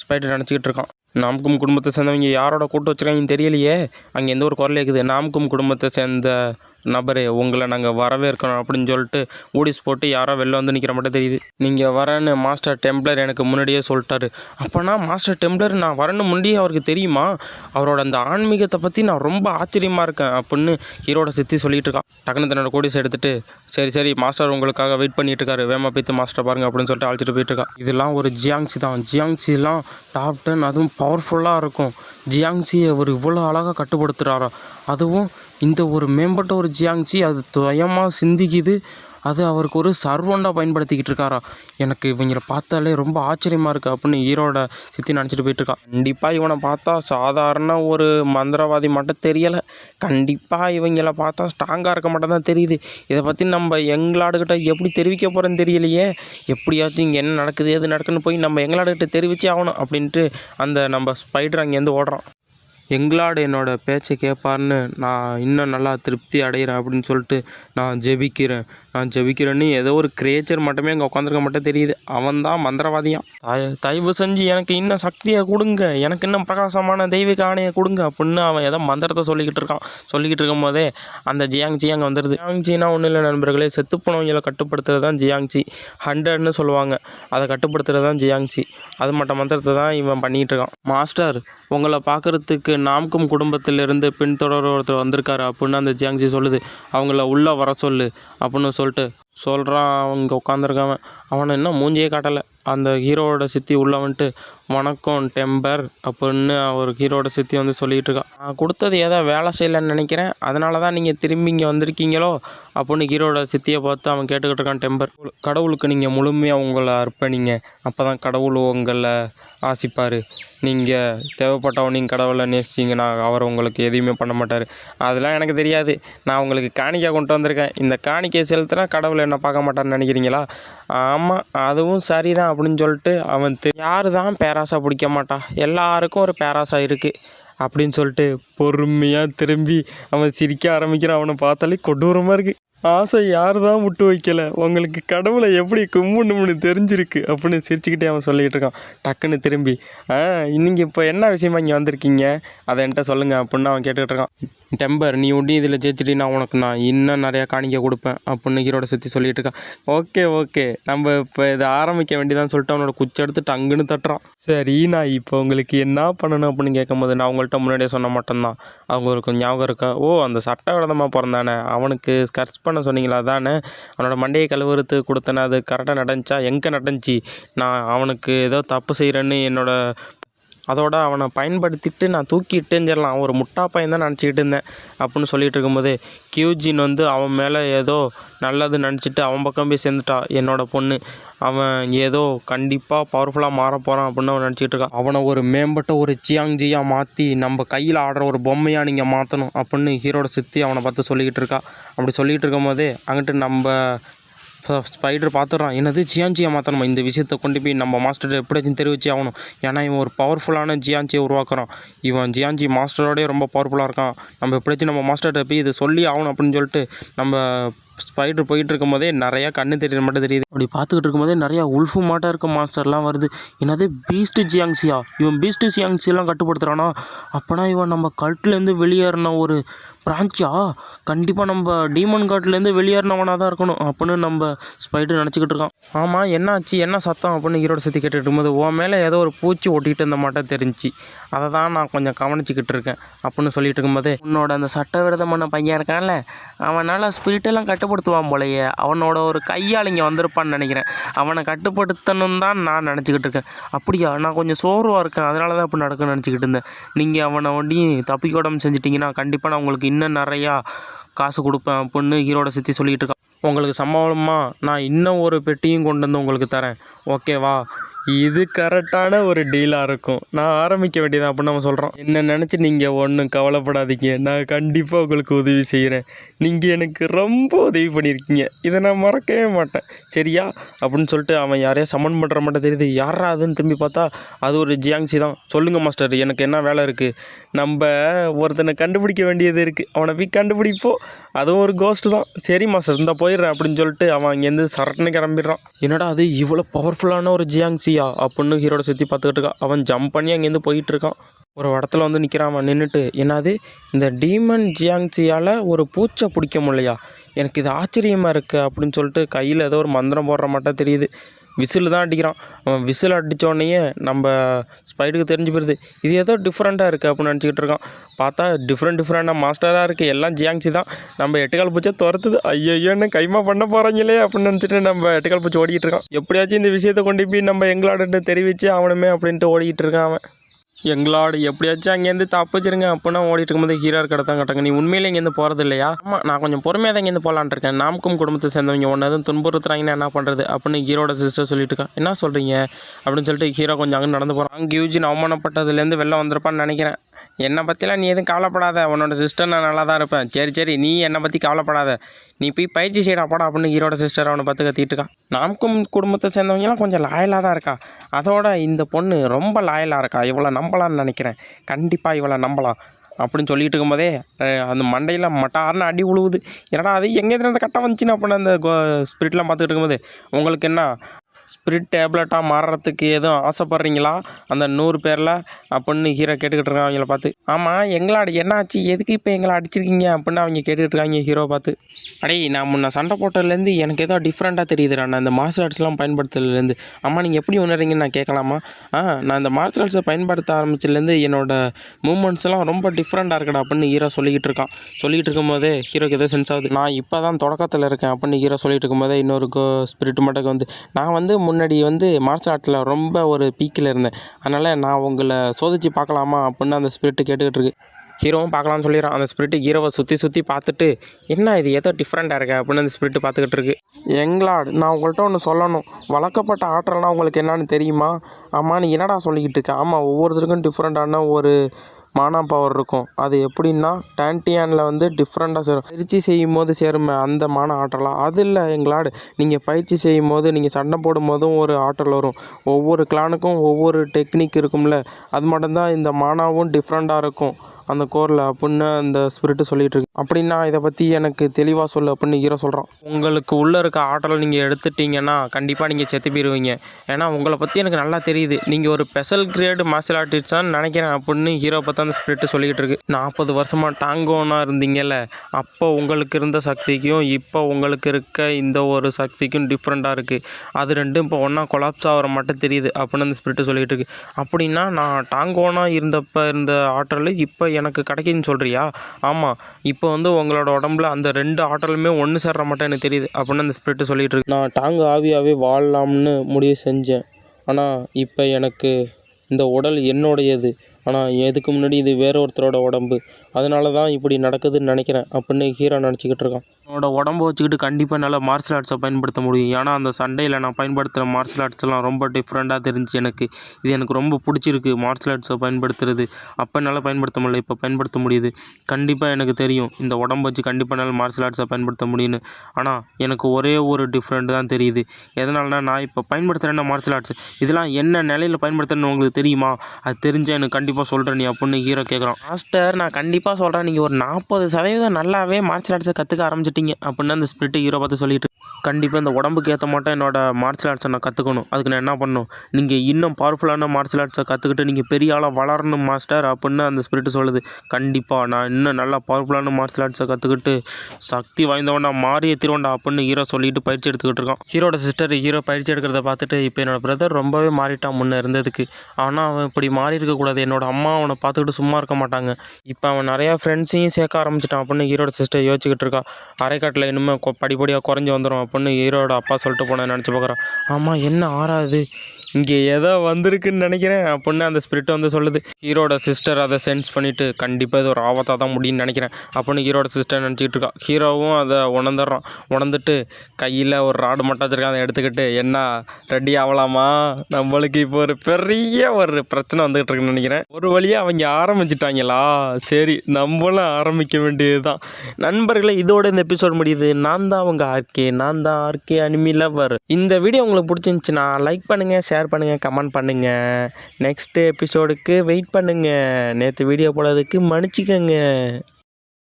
ஸ்பைட்டை நினச்சிக்கிட்டு இருக்கான். நாம்கும் குடும்பத்தை சேர்ந்தவங்க யாரோட கூட்டு வச்சுருக்காங்கன்னு தெரியலையே. அங்கே எந்த ஒரு குரல் கேட்குது நாம்கும் குடும்பத்தை சேர்ந்த நபரே உங்களை நாங்கள் வரவேற்கணும் அப்படின்னு சொல்லிட்டு ஊடிஸ் போட்டு யாரோ வெளில வந்து நிற்கிற மட்டும் தெரியுது. நீங்கள் வரேன்னு மாஸ்டர் டெம்ப்ளர் எனக்கு முன்னாடியே சொல்லிட்டாரு. அப்போனா மாஸ்டர் டெம்ப்ளர் நான் வரேன்னு முன்னாடியே அவருக்கு தெரியுமா? அவரோட அந்த ஆன்மீகத்தை பற்றி நான் ரொம்ப ஆச்சரியமாக இருக்கேன் அப்படின்னு ஹீரோட சித்தி சொல்லிட்டு இருக்கான் டக்குனு தன்னோட கோடிஸ் எடுத்துட்டு சரி சரி மாஸ்டர் உங்களுக்காக வெயிட் பண்ணிட்டு இருக்காரு. வேமா பேத்து மாஸ்டர் பாருங்க அப்படின்னு சொல்லிட்டு அழைச்சிட்டு போயிட்டு இருக்கா. இதெல்லாம் ஒரு ஜியாங்ஸி தான். ஜியாங்சிலாம் டாப் டென் அதுவும் பவர்ஃபுல்லாக இருக்கும். ஜியாங்ஸியை அவர் இவ்வளோ அழகாக கட்டுப்படுத்துகிறாரா அதுவும் இந்த ஒரு மேம்பட்ட ஒரு ஜியாங்ஸி அது துயமாக சிந்திக்குது. அது அவருக்கு ஒரு சர்வண்டாக பயன்படுத்திக்கிட்டு இருக்காரா. எனக்கு இவங்கள பார்த்தாலே ரொம்ப ஆச்சரியமாக இருக்குது அப்படின்னு ஈரோட சித்தி நினச்சிட்டு போயிட்டுருக்கான் கண்டிப்பாக இவனை பார்த்தா சாதாரண ஒரு மந்திரவாதி மட்டும் தெரியலை. கண்டிப்பாக இவங்கள பார்த்தா ஸ்ட்ராங்காக இருக்க மட்டும் தான் தெரியுது. இதை பற்றி நம்ம எங்களாடுகிட்ட எப்படி தெரிவிக்க போகிறோன்னு தெரியலையே. எப்படியாச்சும் இங்கே என்ன நடக்குது எது நடக்குன்னு போய் நம்ம எங்களாடுகிட்ட தெரிவிச்சே ஆகணும் அப்படின்ட்டு அந்த நம்ம ஸ்பைடர் அங்கேருந்து ஓடுறான். எங்களாடு என்னோடய பேச்சை கேட்பார்னு நான் இன்னும் நல்லா திருப்தி அடைகிறேன் அப்படின்னு சொல்லிட்டு நான் ஜெபிக்கிறேன். நான் ஜெபிக்கிறேன்னு ஏதோ ஒரு கிரேச்சர் மட்டுமே அங்கே உட்காந்துருக்க மட்டும் தெரியுது. அவன் தான் மந்திரவாதியான் தயவு செஞ்சு எனக்கு இன்னும் சக்தியை கொடுங்க. எனக்கு இன்னும் பிரகாசமான தெய்வீக ஆணையை கொடுங்க அப்படின்னு அவன் ஏதோ மந்திரத்தை சொல்லிக்கிட்டு இருக்கான். சொல்லிக்கிட்டு இருக்கும் போதே அந்த ஜியாங்சி அங்கே வந்துடுது ஜியாங்ஜினா ஒன்றும் இல்லை நண்பர்களே. செத்து கட்டுப்படுத்துறது தான் ஜியாங்சி ஹண்ட்ரட்னு சொல்லுவாங்க. அதை கட்டுப்படுத்துறது தான் ஜியாங்சி அது மட்டும் மந்திரத்தை தான் இவன் பண்ணிகிட்டு இருக்கான். மாஸ்டர் உங்களை பார்க்குறதுக்கு நாம்கும் குடும்பத்திலிருந்து பின்தொடர் ஒருத்தர் வந்திருக்காரு அப்படின்னு அந்த ஜியாங்ஜி சொல்லுது. அவங்கள உள்ளே வர சொல்லு அப்படின்னு சொல்லிட்டு சொல்கிறான் அவங்க உட்காந்துருக்கவன் அவனை இன்னும் மூஞ்சியே காட்டலை. அந்த ஹீரோவோட சித்தி உள்ள வந்துட்டு வணக்கம் டெம்பர் அப்படின்னு அவர் ஹீரோட சித்தி வந்து சொல்லிகிட்டு இருக்கா. நான் கொடுத்தது ஏதோ வேலை செய்யலைன்னு நினைக்கிறேன். அதனால தான் நீங்கள் திரும்பி இங்கே வந்திருக்கீங்களோ? அப்படின்னு ஹீரோட சித்தியை பார்த்து அவன் கேட்டுக்கிட்டு இருக்கான் டெம்பர் கடவுளுக்கு நீங்கள் முழுமையாக உங்களை அர்ப்பணிங்க. அப்போ தான் கடவுள் உங்களை ஆசிப்பார். நீங்கள் தேவைப்பட்டவன் நீங்கள் கடவுளை நேசிச்சிங்கன்னா அவர் உங்களுக்கு எதையுமே பண்ண மாட்டார். அதெல்லாம் எனக்கு தெரியாது. நான் உங்களுக்கு காணிக்கை கொண்டு வந்திருக்கேன். இந்த காணிக்கையை செலுத்தினா கடவுள் என்ன பார்க்க மாட்டார்னு நினைக்கிறீங்களா? ஆமாம் அதுவும் சரிதான். அப்படின்னு சொல்லிட்டு அவன் யாரு தான் பேராசை பிடிக்க மாட்டான். எல்லாருக்கும் ஒரு பேராசை இருக்குது அப்படின்னு சொல்லிட்டு பொறுமையாக திரும்பி அவன் சிரிக்க ஆரம்பிக்கிறான். அவனை பார்த்தாலே கொடூரமாக இருக்குது ஆசை யார் தான் விட்டு வைக்கல. உங்களுக்கு கடவுளை எப்படி கும்பிடணும்னு தெரிஞ்சிருக்கு அப்படின்னு சிரிச்சுக்கிட்டே அவன் சொல்லிக்கிட்டு இருக்கான். டக்குன்னு திரும்பி ஆ நீங்கள் இப்போ என்ன விஷயமா இங்கே வந்திருக்கீங்க? அதை என்கிட்ட சொல்லுங்கள் அப்படின்னு அவன் கேட்டுக்கிட்டு இருக்கான். டெம்பர் நீ ஒட்டி இதில் ஜெயிச்சிட்டினா உனக்கு நான் இன்னும் நிறையா காணிக்க கொடுப்பேன் அப்படின்னு ஹீரோட சுற்றி சொல்லிட்டு இருக்கான். ஓகே ஓகே நம்ம இப்போ இதை ஆரம்பிக்க வேண்டியதான்னு சொல்லிட்டு அவனோட குச்சி எடுத்து டங்குன்னு தட்டுறான். சரி நான் இப்போ உங்களுக்கு என்ன பண்ணணும்? அப்படின்னு கேட்கும்போது நான் உங்கள்கிட்ட முன்னாடியே சொன்ன மட்டும்தான். அவங்களுக்கு ஞாபகம் இருக்கா? ஓ அந்த சட்ட விரதமாக பிறந்தானே அவனுக்கு ஸ்கர்ச் பண்ண சொன்னீங்களா? தானே அவனோட மண்டையை கழுவுறது கொடுத்தனே அது கரெக்டாக நடந்துச்சா? எங்கே நடந்துச்சு? நான் அவனுக்கு ஏதோ தப்பு செய்கிறேன்னு என்னோட அதோட அவனை பயன்படுத்திட்டு நான் தூக்கிட்டு சொல்லலாம். ஒரு முட்டா பையன் தான் நினச்சிக்கிட்டு இருந்தேன். அப்படின்னு சொல்லிட்டு இருக்கும்போது கியூஜின் வந்து அவன் மேலே ஏதோ நல்லது நினச்சிட்டு அவன் பக்கம் போய் சேர்ந்துட்டா என்னோட பொண்ணு. அவன் ஏதோ கண்டிப்பாக பவர்ஃபுல்லாக மாற போகிறான் அப்படின்னு அவன் நினச்சிக்கிட்டு இருக்கான். அவனை ஒரு மேம்பட்ட ஒரு சியாங்ஜியாக மாற்றி நம்ம கையில் ஆடுற ஒரு பொம்மையாக நீங்கள் மாற்றணும் அப்படின்னு ஹீரோட சித்தி அவனை பார்த்து சொல்லிக்கிட்டு இருக்கா. அப்படி சொல்லிக்கிட்டு இருக்கும்போதே அங்கிட்டு நம்ம ஸ்பைடர் பார்த்துட்றான் என்னது? ஜியான்ஜியை மாற்றணும் இந்த விஷயத்தை கொண்டு போய் நம்ம மாஸ்டர் எப்படியாச்சும் தெரிவிச்சே ஆகணும்? ஏன்னா இவன் ஒரு பவர்ஃபுல்லான ஜியான்ஜியை உருவாக்குறான். இவன் ஜியான்ஜி மாஸ்டரோடய ரொம்ப பவர்ஃபுல்லாக இருக்கான். நம்ம எப்படியாச்சும் நம்ம மாஸ்டர்கிட்ட போய் இதை சொல்லி ஆகணும் அப்படின்னு சொல்லிட்டு நம்ம ஸ்பைடர் போயிட்டு இருக்கும்போதே நிறையா கண்ணு தெரியற மட்டும் தெரியுது. அப்படி பார்த்துக்கிட்டு இருக்கும்போதே நிறையா உல்ஃபு மாட்டாக இருக்க மாஸ்டர்லாம் வருது. என்னது பீஸ்ட் ஜியாங்ஸியா இவன் பீஸ்ட் ஜியாங்ஸியெல்லாம் கட்டுப்படுத்துகிறானா அப்போனா இவன் நம்ம கல்ட்லேருந்து வெளியேறின ஒரு பிரான்ச்சா கண்டிப்பாக நம்ம டீமன் காட்லேருந்து வெளியேறினவனாக தான் இருக்கணும் அப்படின்னு நம்ம ஸ்பைடர் நினச்சிக்கிட்டு இருக்கான். ஆமாம் என்னாச்சு என்ன சத்தம்? அப்படின்னு ஈரோட சுற்றி கேட்டுட்டு இருக்கும்போது உன் மேலே ஏதோ ஒரு பூச்சி ஒட்டிகிட்டு இருந்த மாட்டே தெரிஞ்சுச்சு. அதை தான் நான் கொஞ்சம் கவனிச்சிக்கிட்டு இருக்கேன் அப்படின்னு சொல்லிட்டு இருக்கும்போதே உன்னோட அந்த சட்டவிரதமான பையன் இருக்கான்ல அவனால் ஸ்பிரிட்டெல்லாம் கட்டுப்படுத்துவான் போலையே. அவனோட ஒரு கையால் இங்கே வந்திருப்பான்னு நினைக்கிறேன். அவனை கட்டுப்படுத்தணும் தான் நான் நினச்சிக்கிட்டு இருக்கேன். அப்படியா? நான் கொஞ்சம் சோர்வாக இருக்கேன். அதனால தான் இப்படி நடக்குன்னு நினச்சிக்கிட்டு இருந்தேன். நீங்கள் அவனை வண்டியும் தப்பிக்க உடம்பு செஞ்சிட்டிங்கன்னா கண்டிப்பாக நான் உங்களுக்கு இன்னும் நிறையா காசு கொடுப்பேன். அப்படின்னு ஹீரோட சித்தி சொல்லிகிட்டு இருக்கான் உங்களுக்கு சம்பளமாக நான் இன்னும் ஒரு பெட்டியும் கொண்டு வந்து உங்களுக்கு தரேன். ஓகேவா? இது கரெக்டான ஒரு டீலாக இருக்கும். நான் ஆரம்பிக்க வேண்டியதான் அப்படின்னு நம்ம சொல்கிறோம் என்ன நினச்சி நீங்கள் ஒன்றும் கவலைப்படாதீங்க. நான் கண்டிப்பாக உங்களுக்கு உதவி செய்கிறேன் நீங்கள் எனக்கு ரொம்ப உதவி பண்ணியிருக்கீங்க. இதை நான் மறக்கவே மாட்டேன். சரியா? அப்படின்னு சொல்லிட்டு அவன் யாரையா சமன் பண்ணுற மாட்டே தெரியுது. யாரா அதுன்னு திரும்பி பார்த்தா அது ஒரு ஜியாங்ஸி தான். சொல்லுங்கள் மாஸ்டர் எனக்கு என்ன வேலை இருக்குது நம்ம ஒருத்தனை கண்டுபிடிக்க வேண்டியது இருக்குது அவனை போய் கண்டுபிடிப்போம். அதுவும் ஒரு கோஸ்ட்டு தான். சரி மாஸ்டர் இந்த போயிடுறேன் அப்படின்னு சொல்லிட்டு அவன் அங்கேருந்து சரட்டுன்னு கிளம்பிடுறான். என்னடா அது இவ்வளோ பவர்ஃபுல்லான ஒரு ஜியாங்ஸியா? அப்படின்னு ஹீரோட சுற்றி பார்த்துக்கிட்டு இருக்கான். அவன் ஜம்ப் பண்ணி அங்கேருந்து போயிட்டு இருக்கான் ஒரு இடத்துல வந்து நிற்கிறான் அவன் நின்றுட்டு என்னது இந்த டீமன் ஜியாங்ஸியால் ஒரு பூச்சை பிடிக்க முடியலையா? எனக்கு இது ஆச்சரியமாக இருக்குது அப்படின்னு சொல்லிட்டு கையில் ஏதோ ஒரு மந்திரம் போடுற மாட்டா தெரியுது. விசில் தான் அடிக்கிறான். அவன் விசில் அடித்தோடனேயே நம்ம ஸ்பைடுக்கு தெரிஞ்சு போயிடுது இது ஏதோ டிஃப்ரெண்ட்டாக இருக்குது அப்படின்னு நினச்சிக்கிட்டு இருக்கான். பார்த்தா டிஃப்ரெண்ட் டிஃப்ரெண்டாக மாஸ்டராக இருக்குது எல்லாம் ஜியாங்சி தான். நம்ம எட்டுக்கால் பூச்சை துரத்துது. ஐயோன்னு கைமா பண்ண போகிறாங்களே அப்படின்னு நினச்சிட்டு நம்ம எட்டுக்கால் பூச்சி ஓடிக்கிட்டு இருக்கான். எப்படியாச்சும் இந்த விஷயத்தை கொண்டு போய் நம்ம எங்களாடன்னு தெரிவித்து அவனுமே அப்படின்ட்டு ஓடிக்கிட்டு இருக்கான் அவன். எங்களாடு எப்படியாச்சும் அங்கேருந்து தப்பிச்சிருங்க. அப்போனா ஓடிட்டு இருக்கும்போது ஹீரோ கடை தான் கட்டங்க. நீ உண்மையிலே இங்கேருந்து போகிறது இல்லையா ஆமாம் நான் கொஞ்சம் பொறுமையாக தான் இங்கேருந்து போகலான்ட்டு இருக்கேன் நாமக்கும் குடும்பத்தை சேர்ந்தவங்க ஒன்று எதுவும் துன்புறுத்துறாங்கன்னா என்ன பண்ணுறது அப்படின்னு ஹீரோட சிஸ்டர் சொல்லிட்டு இருக்கான் என்ன சொல்கிறீங்க அப்படின்னு சொல்லிட்டு ஹீரோ கொஞ்சம் அங்கே நடந்து போகிறான் அங்கே யூஜின் அவமானப்பட்டதுலேருந்து வெளில வந்திருப்பான்னு நினைக்கிறேன். என்னை பற்றிலாம் நீ எதுவும் கவலைப்படாத. உன்னோட சிஸ்டர் நான் நல்லா தான் இருப்பேன். சரி சரி நீ என்னை பற்றி கவலைப்படாத. நீ போய் பயிற்சி செய்யடா போடா அப்படின்னு ஈரோட சிஸ்டர் அவனை பார்த்து கத்திட்டுருக்கான் நமக்கும் நாமக்கும் குடும்பத்தை சேர்ந்தவங்கலாம் கொஞ்சம் லாயலாக தான் இருக்கா. அதோட இந்த பொண்ணு ரொம்ப லாயலாக இருக்கா. இவ்வளோ நம்பலாம்னு நினைக்கிறேன். கண்டிப்பாக இவ்வளோ நம்பலாம். அப்படின்னு சொல்லிட்டு இருக்கும்போதே அந்த மண்டையில் மட்டார்னு அடி உழுவுது. ஏன்னா அது? எங்கே இருந்து கட்டம் வந்துச்சுன்னு அப்படின்னு அந்த ஸ்பிரிட்லாம் பார்த்துக்கிட்டு இருக்கும்போது உங்களுக்கு என்ன? ஸ்பிரிட் டேப்லெட்டாக மாறுறதுக்கு எதுவும் ஆசைப்பட்றீங்களா? அந்த நூறு பேரில் அப்படின்னு ஹீரோ கேட்டுக்கிட்டு இருக்கான் அவங்கள பார்த்து ஆமாம் எங்களாட என்னாச்சு? எதுக்கு இப்போ எங்களை அடிச்சிருக்கீங்க? அப்படின்னு அவங்க கேட்டுக்கிட்டு இருக்காங்க ஹீரோ பார்த்து. அடே நான் முன்ன சண்டை போட்டதுலேருந்து எனக்கு ஏதோ டிஃப்ரெண்ட்டாக தெரியுதுடா. நான் இந்த மார்ஷல் ஆர்ட்ஸ்லாம் பயன்படுத்துறதுலேருந்து அம்மா நீங்கள் எப்படி உணர்றீங்கன்னு நான் கேட்கலாமா? ஆ நான் இந்த மார்ஷல் ஆர்ட்ஸை பயன்படுத்த ஆரம்பிச்சதுலேருந்து என்னோட மூமெண்ட்ஸ்லாம் ரொம்ப டிஃப்ரெண்ட்டாக இருக்குடா அப்படின்னு ஹீரோ சொல்லிக்கிட்டு இருக்கான். சொல்லிக்கிட்டு இருக்கும்போதே ஹீரோக்கு ஏதோ சென்ஸ் ஆகுது. நான் இப்போ தான் தொடக்கத்தில் இருக்கேன் அப்படின்னு ஹீரோ சொல்லிட்டு இருக்கும்போதே இன்னொரு ஸ்பிரிட் மட்டும் வந்து நான் வந்து முன்னாடி வந்து மார்ஷல் ஆர்ட்டில் ரொம்ப ஒரு பீக்கில் இருந்தேன். அதனால் நான் உங்களை சோதிச்சு பார்க்கலாமா அப்படின்னு அந்த ஸ்பிரிட்டு கேட்டுக்கிட்டு இருக்கு. ஹீரோவும் பார்க்கலாம்னு சொல்லிடுறான். அந்த ஸ்பிரிட்டு ஹீரோவை சுற்றி சுற்றி பார்த்துட்டு என்ன இது? ஏதோ டிஃப்ரெண்ட்டாக இருக்கு? அப்படின்னு அந்த ஸ்பிரிட்டு பார்த்துக்கிட்டு இருக்கு. எங்களாட் நான் உங்கள்கிட்ட ஒன்று சொல்லணும். வளர்க்கப்பட்ட ஆற்றல்னா உங்களுக்கு என்னன்னு தெரியுமா? ஆமாம் நீ என்னடா சொல்லிக்கிட்டு இருக்க? ஆமாம் ஒவ்வொருத்தருக்கும் டிஃப்ரெண்ட்டான ஒரு மானா பவர் இருக்கும். அது எப்படின்னா டான்டியானில் வந்து டிஃப்ரெண்ட்டாக சேரும். பயிற்சி செய்யும் போது சேருமே அந்த மான ஆற்றலாம் அது இல்லை எங்களாடு. நீங்கள் பயிற்சி செய்யும் போது நீங்கள் சண்டை போடும் போதும் ஒரு ஆற்றல் வரும். ஒவ்வொரு கிளானுக்கும் ஒவ்வொரு டெக்னிக் இருக்கும்ல. அது மட்டும்தான் இந்த மானாவும் டிஃப்ரெண்ட்டாக இருக்கும். அந்த கோரில் அப்படின்னு அந்த ஸ்பிரிட்டு சொல்லிட்டு இருக்கு. அப்படின்னா இதை பற்றி எனக்கு தெளிவாக சொல்லு அப்படின்னு ஹீரோ சொல்கிறான் உங்களுக்கு உள்ளே இருக்க ஆற்றலை நீங்கள் எடுத்துட்டீங்கன்னா கண்டிப்பாக நீங்கள் செத்து போயிடுவீங்க ஏன்னா உங்களை பற்றி எனக்கு நல்லா தெரியுது. நீங்கள் ஒரு ஸ்பெஷல் கிரேடு மார்ஷல் ஆர்டிஸ்டான்னு நினைக்கிறேன் அப்படின்னு ஹீரோ பார்த்து அந்த ஸ்பிரிட்டு சொல்லிக்கிட்டு இருக்கு. நாற்பது வருஷமாக டாங்கோனாக இருந்தீங்கல்ல அப்போ உங்களுக்கு இருந்த சக்திக்கும் இப்போ உங்களுக்கு இருக்க இந்த ஒரு சக்திக்கும் டிஃப்ரெண்ட்டாக இருக்குது அது ரெண்டும் இப்போ ஒன்றா கொலாப்ஸ் ஆகிற மட்டும் தெரியுது அப்படின்னு அந்த ஸ்பிரிட்டு சொல்லிட்டு இருக்கு. அப்படின்னா நான் டாங்கோனாக இருந்தப்போ இருந்த ஆற்றல் இப்போ எனக்கு கிடைக்குதுன்னு சொல்கிறியா ஆமாம் இப்போ வந்து உங்களோட உடம்புல அந்த ரெண்டு ஆற்றலுமே ஒன்று சேர்ற மாட்டேன் எனக்கு தெரியுது. அப்படின்னு அந்த ஸ்பிரிட்டு சொல்லிட்டு இருக்கு. நான் டாங்கு ஆவியாகவே வாழலாம்னு முடிவு செஞ்சேன். ஆனால் இப்போ எனக்கு இந்த உடல் என்னுடையது. ஆனால் எதுக்கு முன்னாடி இது வேற ஒருத்தரோட உடம்பு. அதனால தான் இப்படி நடக்குதுன்னு நினைக்கிறேன். அப்படின்னு ஹீரோ நினச்சிக்கிட்டு இருக்கான். என்னோட உடம்ப வச்சுக்கிட்டு கண்டிப்பாக என்னால் மார்ஷல் ஆர்ட்ஸை பயன்படுத்த முடியும். ஏன்னா அந்த சண்டையில் நான் பயன்படுத்துகிற மார்ஷல் ஆர்ட்ஸ்லாம் ரொம்ப டிஃப்ரெண்ட்டாக தெரிஞ்சு எனக்கு. இது எனக்கு ரொம்ப பிடிச்சிருக்கு மார்ஷல் ஆர்ட்ஸை பயன்படுத்துறது. அப்போ என்னால் பயன்படுத்த முடியல இப்போ பயன்படுத்த முடியுது. கண்டிப்பாக எனக்கு தெரியும் இந்த உடம்ப வச்சு கண்டிப்பாக என்னால் மார்ஷல் ஆர்ட்ஸை பயன்படுத்த முடியும்னு. ஆனால் எனக்கு ஒரே ஒரு டிஃப்ரெண்ட் தான் தெரியுது. எதனால்னா நான் இப்போ பயன்படுத்துகிறேன்னா மார்ஷல் ஆர்ட்ஸ் இதெல்லாம் என்ன நிலையில் பயன்படுத்துறேன்னு உங்களுக்கு தெரியுமா? அது தெரிஞ்சால் எனக்கு கண்டிப்பாக சொல்கிறேன் நீ அப்படின்னு ஹீரோ கேட்குறான் மாஸ்டர் நான் கண்டிப்பாக சொல்கிறேன் நீங்கள் ஒரு நாற்பது சதவீதம் நல்லாவே மார்ஷல் ஆர்ட்ஸை கற்றுக்க ஆரம்பிச்சிட்டீங்க அப்படின்னா அந்த ஸ்பிரிட்டு ஹீரோ பார்த்து சொல்லிட்டு கண்டிப்பாக இந்த உடம்புக்கு ஏற்ற மாட்டோம் என்னோடய மார்ஷல் ஆர்ட்ஸை நான் கற்றுக்கணும் அதுக்கு நான் என்ன பண்ணணும்? நீங்கள் இன்னும் பவர்ஃபுல்லான மார்ஷல் ஆர்ட்ஸை கற்றுக்கிட்டு நீங்கள் பெரிய ஆளாக வளரணும் மாஸ்டர் அப்படின்னு அந்த ஸ்பிரிட்டு சொல்லுது. கண்டிப்பாக நான் இன்னும் நல்லா பவர்ஃபுல்லான மார்ஷல் ஆர்ட்ஸை கற்றுக்கிட்டு சக்தி வாய்ந்தவனா மாறிய திருவண்டா அப்படின்னு ஹீரோ சொல்லிட்டு பயிற்சி எடுத்துக்கிட்டு இருக்கான். ஹீரோட சிஸ்டர் ஹீரோ பயிற்சி எடுக்கிறத பார்த்துட்டு இப்போ என்னோடய பிரதர் ரொம்பவே மாறிட்டான் முன்னே இருந்ததுக்கு. ஆனால் அவன் இப்படி மாறி இருக்கக்கூடாது என்னோட அம்மா அவனை பார்த்துக்கிட்டு சும்மா இருக்க மாட்டாங்க. இப்போ அவன் நிறையா ஃப்ரெண்ட்ஸையும் சேர்க்க ஆரம்பிச்சிட்டான் அப்படின்னு ஹீரோட சிஸ்டர் யோசிச்சுக்கிட்டு இருக்கா. அரைக்காட்டில் இனிமேல் கொ- படிப்படியாக குறைஞ்சி வந்துடும் பொண்ணு ஹீரோட அப்பா சொல்லிட்டு போனேன் நினச்சி பார்க்குறான் ஆமாம் என்ன ஆறாது? இங்கே ஏதோ வந்திருக்குன்னு நினைக்கிறேன். அப்படின்னு அந்த ஸ்பிரிட் வந்து சொல்லுது. ஹீரோட சிஸ்டர் அதை சென்ஸ் பண்ணிவிட்டு கண்டிப்பாக இது ஒரு ஆபத்தாக தான் முடியும்னு நினைக்கிறேன். அப்படின்னு ஹீரோட சிஸ்டர் நினச்சிக்கிட்டு இருக்கா. ஹீரோவும் அதை உணர்ந்துடுறான். உணர்ந்துட்டு கையில் ஒரு ராடு மட்டும் வச்சிருக்கான். அதை எடுத்துக்கிட்டு என்ன ரெடி ஆகலாமா நம்மளுக்கு இப்போ ஒரு பெரிய ஒரு பிரச்சனை வந்துகிட்டு இருக்குன்னு நினைக்கிறேன். ஒரு வழியாக அவங்க ஆரம்பிச்சிட்டாங்களா? சரி நம்மளும் ஆரம்பிக்க வேண்டியது தான் நண்பர்களே இதோட இந்த எபிசோட் முடியுது. நான் தான் அவங்க ஆர்கே நான் தான் ஆர்கே அனிமி லவர் இந்த வீடியோ உங்களுக்கு பிடிச்சிருந்துச்சுன்னா லைக் பண்ணுங்கள் ஷேர் பண்ணுங்கள் கமெண்ட் பண்ணுங்கள் நெக்ஸ்ட் எபிசோடுக்கு வெயிட் பண்ணுங்கள் நேற்று வீடியோ போடாததுக்கு மன்னிச்சிக்கோங்க.